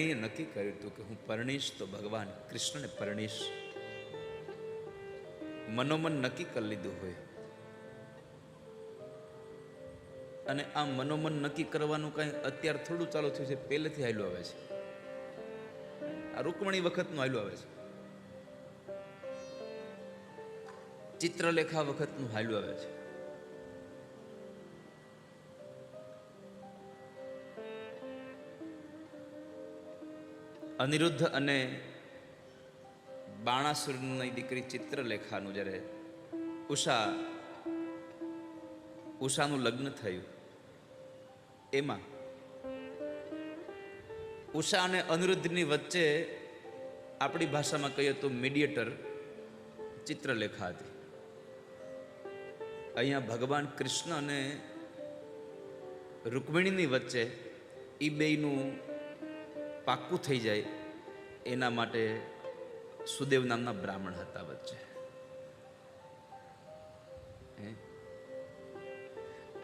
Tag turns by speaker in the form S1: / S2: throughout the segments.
S1: એ નક્કી કર્યું હતું કે હું પરણીશ તો ભગવાન, કૃષ્ણને પરણીશ. મનોમન નક્કી કરી લીધું હોય. અને આ મનોમન નક્કી કરવાનું કાંઈ અત્યારે થોડું ચાલુ થયું છે, પહેલેથી હાલ્યું આવે છે. આ રૂકમણી વખતનું હાલ્યું આવે છે. ચિત્રલેખા વખતનું હાલ્યું આવે છે. અનિરુદ્ધ અને બાણાસુરની દીકરી ચિત્રલેખાનું જ્યારે ઉષા, ઉષાનું લગ્ન થયું, એમાં ઉષા અને અનિરુદ્ધની વચ્ચે આપણી ભાષામાં કહીએ તો મીડિયેટર ચિત્રલેખા હતી. અહીંયા ભગવાન કૃષ્ણ અને રૂકમિણીની વચ્ચે એ બેયનું પાક્કું થઈ જાય, એના માટે સુદેવ નામના બ્રાહ્મણ હતા વચ્ચે?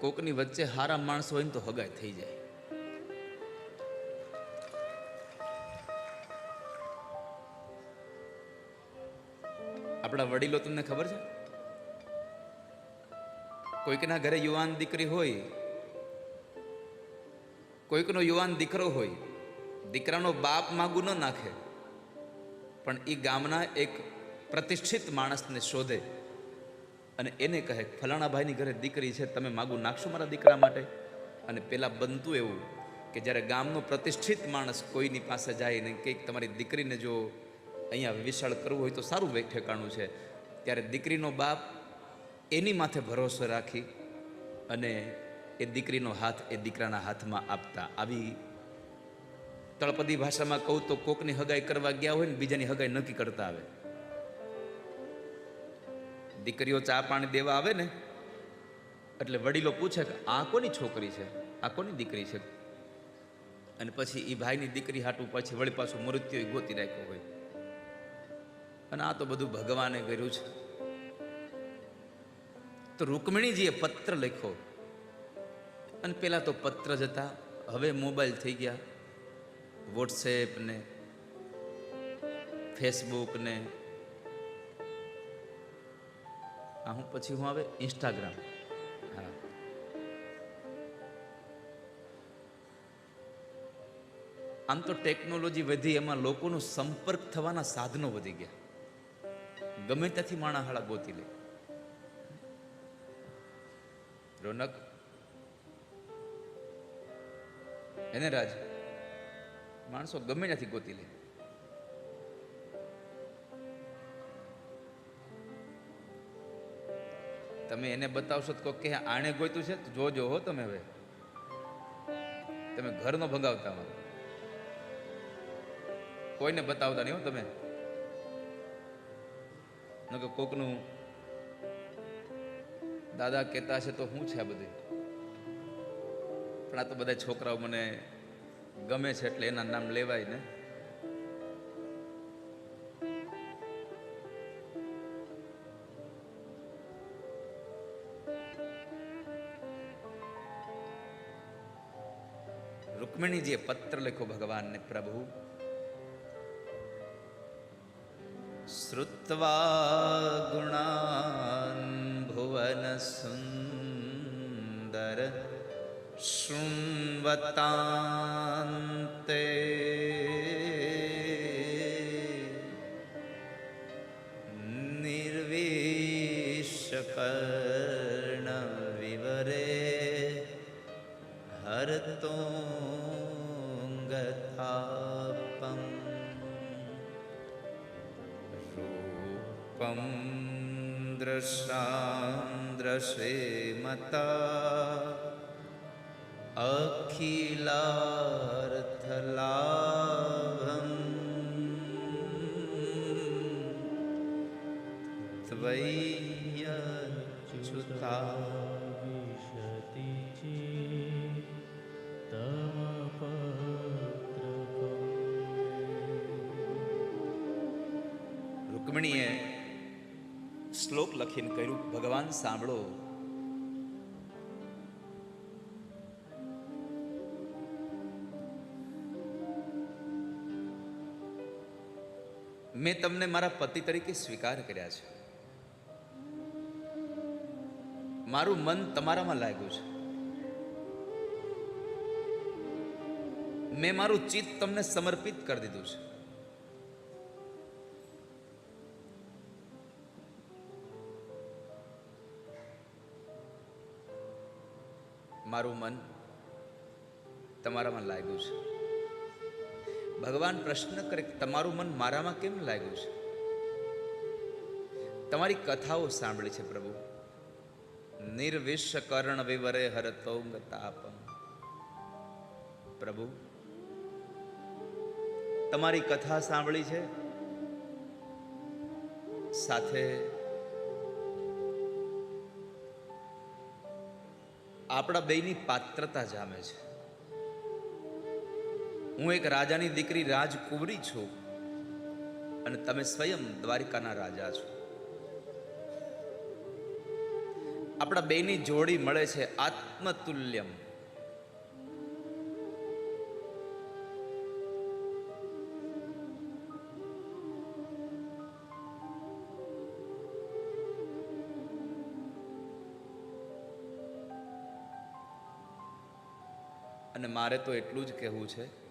S1: કોકની વચ્ચે હારા માણસ હોય ને તો હગાઈ થઈ જાય. આપણા વડીલો તમને ખબર છે? કોઈકના ઘરે યુવાન દીકરી હોય, કોઈકનો યુવાન દીકરો હોય દીકરાનો બાપ માગું ન નાખે, પણ એ ગામના એક પ્રતિષ્ઠિત માણસને શોધે અને એને કહે, ફલાણા ભાઈની ઘરે દીકરી છે, તમે માગું નાખશો મારા દીકરા માટે? અને પેલા બનતું એવું કે જ્યારે ગામનો પ્રતિષ્ઠિત માણસ કોઈની પાસે જાય ને કંઈક તમારી દીકરીને જો અહીંયા વિશાળ કરવું હોય તો સારું ઠેકાણું છે. ત્યારે દીકરીનો બાપ એની માથે ભરોસો રાખી અને એ દીકરીનો હાથ એ દીકરાના હાથમાં આપતા આવી તળપદી ભાષામાં કહું તો કોકની હગાઈ કરવા ગયા હોય ને બીજાની હગાઈ નક્કી કરતા આવે. દીકરીઓ ચા પાણી દેવા આવે ને, એટલે વડીલો પૂછે કે આ કોની છોકરી છે? આ કોની દીકરી છે? અને પછી એ ભાઈની દીકરી હાટું પછી વળી પાછું મૃત્યુ ગોતી રાખ્યો હોય. અને આ તો બધું ભગવાને કર્યું છે. તો રૂકમિણીજીએ પત્ર લખ્યો. અને પેલા તો પત્ર જ હતા. હવે મોબાઈલ થઈ ગયા. વોટ્સએપ ને ફેસબુક ને. આ હું પછી હું આવે ઇન્સ્ટાગ્રામ હા. આમ તો ટેકનોલોજી વધી, એમાં લોકોનો સંપર્ક થવાના સાધનો વધી ગયા. ગમે ત્યાંથી માણા હાળા ગોતી લે. રોનક. એને રાજ. માણસો ગમે ત્યાંથી ગોતી લે. તમે એને બતાવશો તો કે આણે ગોતું છે? જોજો હો તમે હવે. તમે ઘર નો ભગાવતા હો. કોઈને બતાવતા નહીં હો તમે. કે કોકનું દાદા કહેતા હશે તો શું છે બધું. પણ આ તો બધા છોકરાઓ મને ગમે છે એટલે એના નામ લેવાય ને. રૂકમિણીજીએ પત્ર લખ્યો ભગવાનને, પ્રભુ, શ્રુત્વા ગુણાન ભુવન સુંદર शृण्वतान्ते निर्वेशकर्णविवरे हरतोङ्गतापम् रूपं दृशां दृशे मता अखिलार्थलाभम् त्वय्यच्युता
S2: विशति चेत् तव पत्रकम्
S1: રૂકમિણીએ શ્લોક લખીને કહ્યું ભગવાન સાંભળો મેં તમને મારા પતિ તરીકે સ્વીકાર કર્યા છે. મારું મન તમારામાં લાગ્યું છે. મેં મારું ચિત્ત તમને સમર્પિત કરી દીધું છે. મારું મન તમારામાં લાગ્યું છે. ભગવાન પ્રશ્ન કરે તમારું મન મારામાં કેમ લાગ્યું છે? તમારી કથાઓ સાંભળી છે પ્રભુ. નિર્વિશ કર્ણ વિવરે હરતોંગ તાપમ. પ્રભુ, તમારી કથા સાંભળી છે? સાથે આપણા બેયની પાત્રતા જામે છે. હું એક રાજાની દીકરી રાજકુંવરી છું અને તમે સ્વયં દ્વારિકાના રાજા છો. આપણા બેની જોડી મળે છે આત્મતુલ્યમ. અને મારે તો એટલું જ કહેવું છે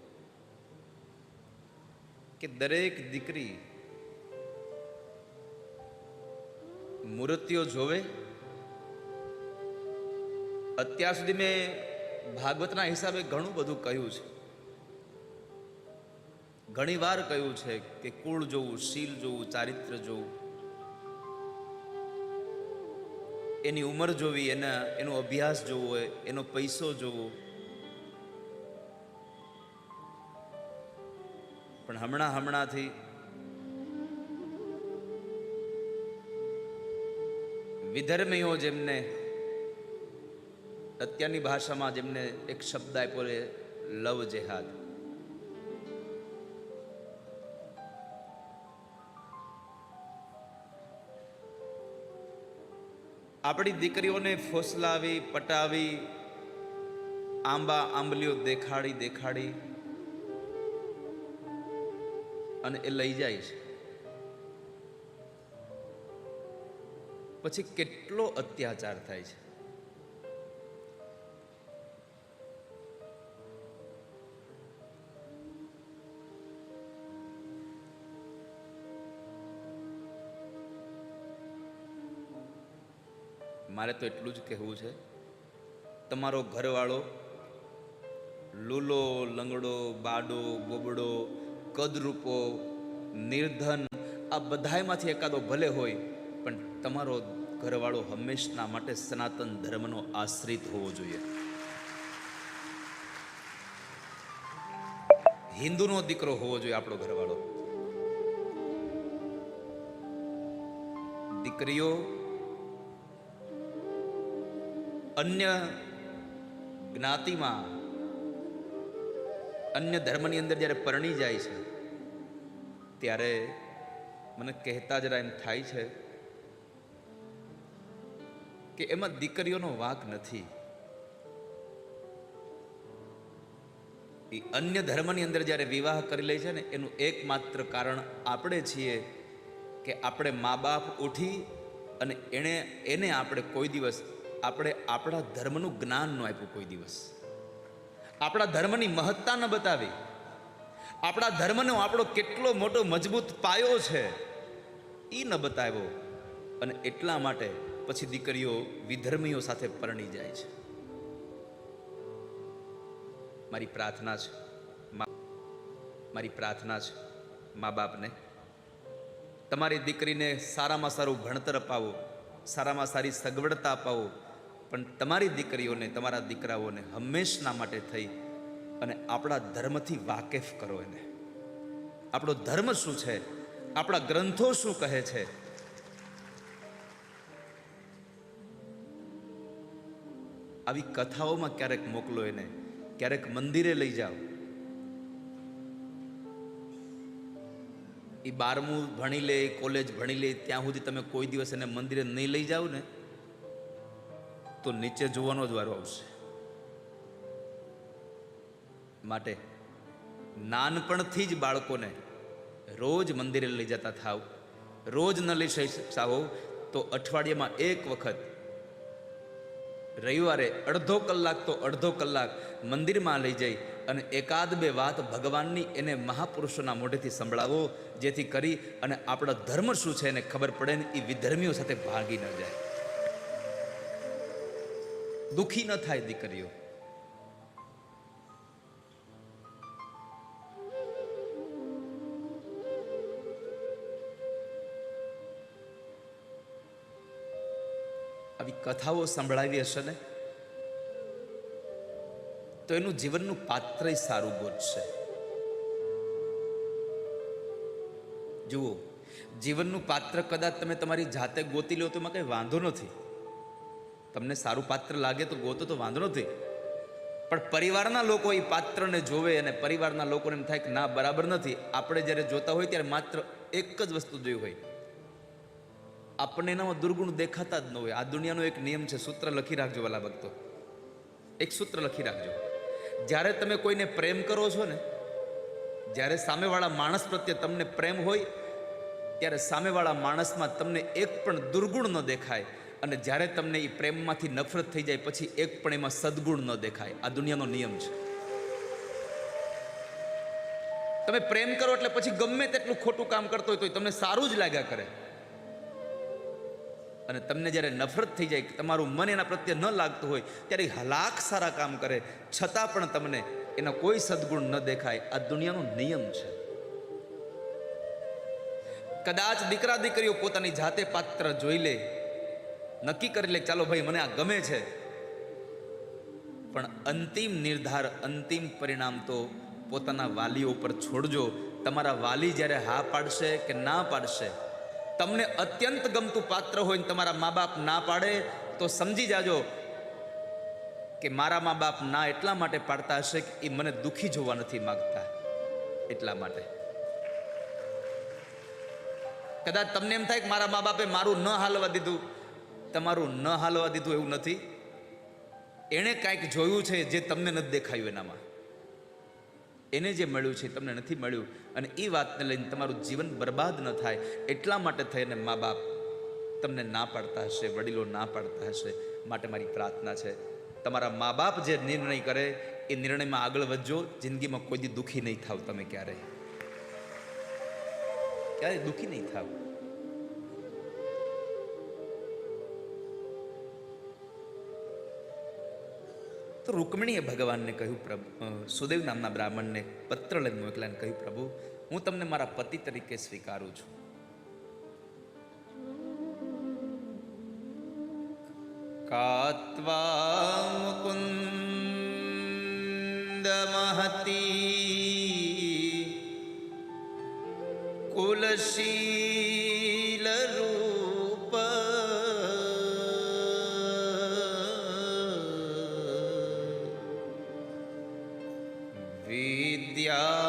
S1: કે દરેક દીકરી મૂર્તિઓ જોવે, અત્યાર સુધી મેં ભાગવતના હિસાબે ઘણું બધું કહ્યું છે. ઘણી વાર કહ્યું છે કે કુળ જોવું, શીલ જોવું, ચારિત્ર જોવું. એની ઉંમર જોવી, એના, એનો અભ્યાસ જોવો, એનો પૈસો જોવો. પણ હમણાં હમણાંથી વિધર્મીઓ જેમને, અત્યારની ભાષામાં જેમને એક શબ્દ આપ્યો છે, લવ જેહાદ. આપણી દીકરીઓને ફોસલાવી, પટાવી, આંબા આંબલીઓ દેખાડી દેખાડી અને એ લઈ જાય છે. પછી કેટલો અત્યાચાર થાય છે? મારે તો એટલું જ કહેવું છે, તમારો ઘરવાળો લૂલો, લંગડો, બાડો, બોબડો કદરૂપો, નિર્ધન, આ બધાયમાંથી એકાદો ભલે હોય, પણ તમારો ઘરવાળો હંમેશના માટે સનાતન ધર્મનો આશ્રિત હોવો જોઈએ. હિન્દુનો દીકરો હોવો જોઈએ આપણો ઘરવાળો. દીકરીઓ, અન્ય જ્ઞાતિમાં અન્ય ધર્મની અંદર જ્યારે પરણી જાય છે, ત્યારે મને કહેતા જરા એમ થાય છે કે એમાં દીકરીઓનો વાંક નથી. એ અન્ય ધર્મની અંદર જ્યારે વિવાહ કરી લે છે ને, એનું એકમાત્ર કારણ આપણે છીએ કે આપણે મા બાપ ઉઠી અને એણે, એને આપણે કોઈ દિવસ, આપણે આપણા ધર્મનું જ્ઞાન ન આપ્યું કોઈ દિવસ. આપણા ધર્મની મહત્તા ન બતાવી. આપણા ધર્મનો આપણો કેટલો મોટો મજબૂત પાયો છે એ ન બતાવ્યો. અને એટલા માટે પછી દીકરીઓ વિધર્મીઓ સાથે પરણી જાય છે. મારી પ્રાર્થના છે મારી પ્રાર્થના છે, મા બાપને. તમારી દીકરીને સારામાં સારું ભણતર અપાવો, સારામાં સારી સગવડતા અપાવો પણ તમારી દીકરીઓને, તમારા દીકરાઓને હંમેશના માટે થઈ અને આપણા ધર્મથી વાકેફ કરો એને. આપણો ધર્મ શું છે? આપણા ગ્રંથો શું કહે છે? આવી કથાઓમાં ક્યારેક મોકલો એને. ક્યારેક મંદિરે લઈ જાઓ. એ બારમું ભણી લે કોલેજ ભણી લે, ત્યાં સુધી તમે કોઈ દિવસ એને મંદિરે નહીં લઈ જાઓ ને તો નીચે જોવાનો જ વારો આવશે. માટે નાનપણથી જ બાળકોને રોજ મંદિરે લઈ જતા થાવ, રોજ ન લઈ હોવ તો અઠવાડિયામાં એક વખત, રવિવારે અડધો કલાક તો અડધો કલાક મંદિરમાં લઈ જઈ અને એકાદ બે વાત ભગવાનની એને મહાપુરુષોના મોઢેથી સંભળાવો, જેથી કરી અને આપણો ધર્મ શું છે એને ખબર પડે ને એ વિધર્મીઓ સાથે ભાગી ન જાય. દુખી ન થાય દીકરીઓ. આવી કથાઓ સંભળાવી હશે ને? તો એનું જીવનનું પાત્ર સારું ગોતશે. જુઓ, જીવનનું પાત્ર કદાચ તમે તમારી જાતે ગોતી લો તો એમાં કંઈ વાંધો નથી. તમને સારું પાત્ર લાગે તો ગોતો તો વાંધો નથી. પણ પરિવારના લોકો એ પાત્રને જોવે અને પરિવારના લોકોને એમ થાય કે ના, બરાબર નથી. આપણે જ્યારે જોતા હોય ત્યારે માત્ર એક જ વસ્તુ જોઈ હોય. આપણને એનામાં દુર્ગુણ દેખાતા જ ન હોય. આ દુનિયાનો એક નિયમ છે, સૂત્ર લખી રાખજો વાલા ભક્તો. એક સૂત્ર લખી રાખજો. જ્યારે તમે કોઈને પ્રેમ કરો છો ને, જ્યારે સામેવાળા માણસ પ્રત્યે તમને પ્રેમ હોય, ત્યારે સામેવાળા માણસમાં તમને એક પણ દુર્ગુણ ન દેખાય. અને જ્યારે તમને એ પ્રેમમાંથી નફરત થઈ જાય, પછી એક પણ એમાં સદગુણ ન દેખાય. આ દુનિયાનો નિયમ છે. તમે પ્રેમ કરો એટલે પછી ગમે તેટલું ખોટું કામ કરતો હોય તો તમને સારું જ લાગ્યા કરે. અને તમને જ્યારે નફરત થઈ જાય, તમારું મન એના પ્રત્યે ન લાગતું હોય, ત્યારે હલાક સારા કામ કરે. છતાં પણ તમને એના કોઈ સદગુણ ન દેખાય. આ દુનિયાનો નિયમ છે. કદાચ દીકરા દીકરીઓ પોતાની જાતે પાત્ર જોઈ લે નક્કી કરી લે ચાલો ભાઈ, મને આ ગમે છે. પણ અંતિમ નિર્ધાર, અંતિમ પરિણામ તો પોતાના વાલીઓ પર છોડજો. તમારા વાલી જ્યારે હા પાડશે કે ના પાડશે, તમને અત્યંત ગમતું પાત્ર હોય ને તમારા મા બાપ ના પાડે, તો સમજી જાજો કે મારા મા બાપ ના એટલા માટે પાડતા હશે કે એ મને દુઃખી જોવા નથી માગતા. એટલા માટે. કદાચ તમને એમ થાય કે મારા મા બાપે મારું ન હાલવા દીધું. તમારું ન હાલવા દીધું એવું નથી. એણે કાંઈક જોયું છે જે તમને નથી દેખાયું એનામાં. એને જે મળ્યું છે તમને નથી મળ્યું. અને એ વાતને લઈને તમારું જીવન બરબાદ ન થાય. એટલા માટે થઈને મા બાપ તમને ના પાડતા હશે, વડીલો ના પાડતા હશે. માટે મારી પ્રાર્થના છે. તમારા મા બાપ જે નિર્ણય કરે, એ નિર્ણયમાં આગળ વધજો. જિંદગીમાં કોઈ દી દુઃખી નહીં થાવ તમે ક્યારે ક્યારે દુઃખી નહીં થાવ. તો રૂકમણીએ ભગવાનને કહ્યું, પ્રભુ સુદેવ નામના બ્રાહ્મણને પત્ર લઈને મોકલ્યા કહ્યું, પ્રભુ, હું તમને મારા પતિ તરીકે સ્વીકારું છું. કાત્વા મુકુંદ મહતી કુલશીલ يا